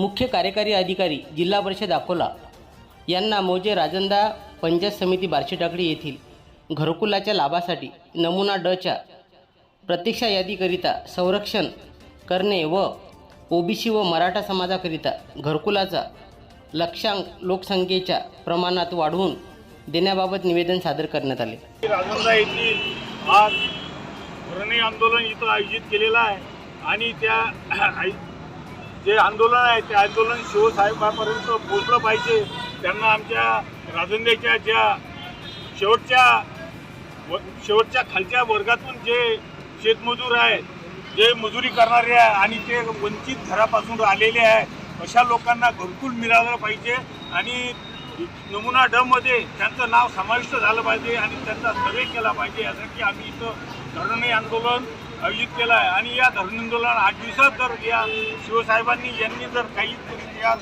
मुख्य कार्यकारी अधिकारी जिल्हा परिषद अकोला यांना मोजे राजंदा पंचायत समिती बार्शी टाकळी येथील घरकुलाच्या लाभासाठी नमुना डच्या प्रतीक्षा यादीकरिता संरक्षण करणे व ओबीसी व मराठा समाजाकरिता घरकुलाचा लक्षांक लोकसंख्येच्या प्रमाणात वाढवून देण्याबाबत निवेदन सादर करण्यात आले. राजंदा येथील आज धरणे आंदोलन इथं आयोजित केलेलं आहे आणि त्या जे आंदोलन आहे ते आंदोलन शिवसाहेबापर्यंत पोचलं पाहिजे. त्यांना आमच्या राजंद्याच्या ज्या शेवटच्या व शेवटच्या खालच्या वर्गातून जे शेतमजूर आहे जे मजुरी करणारे आहे आणि ते वंचित घरापासून आलेले आहे अशा लोकांना घरकुल मिळालं पाहिजे आणि नमुना डमध्ये त्यांचं नाव समाविष्ट झालं पाहिजे आणि त्यांचा सर्वे केला पाहिजे. यासाठी आम्ही इथं धरणे आंदोलन आयोजित केलं आहे. आणि या धरणे आंदोलन आठ दिवसात जर या शिवसाहेबांनी यांनी जर काही या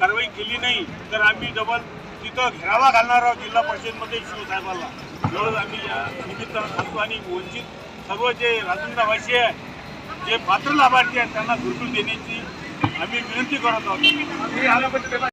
कारवाई केली नाही तर आम्ही डबल तिथं घेरावा घालणार आहोत जिल्हा परिषदमध्ये शिवसाहेबाला एवढंच आम्ही या निमित्तानं सांगतो आणि वंचित सर्व जे राजंदावासी आहे जे पात्र लाभार्थी आहेत त्यांना घरकुल देण्याची आम्ही विनंती करत आहोत.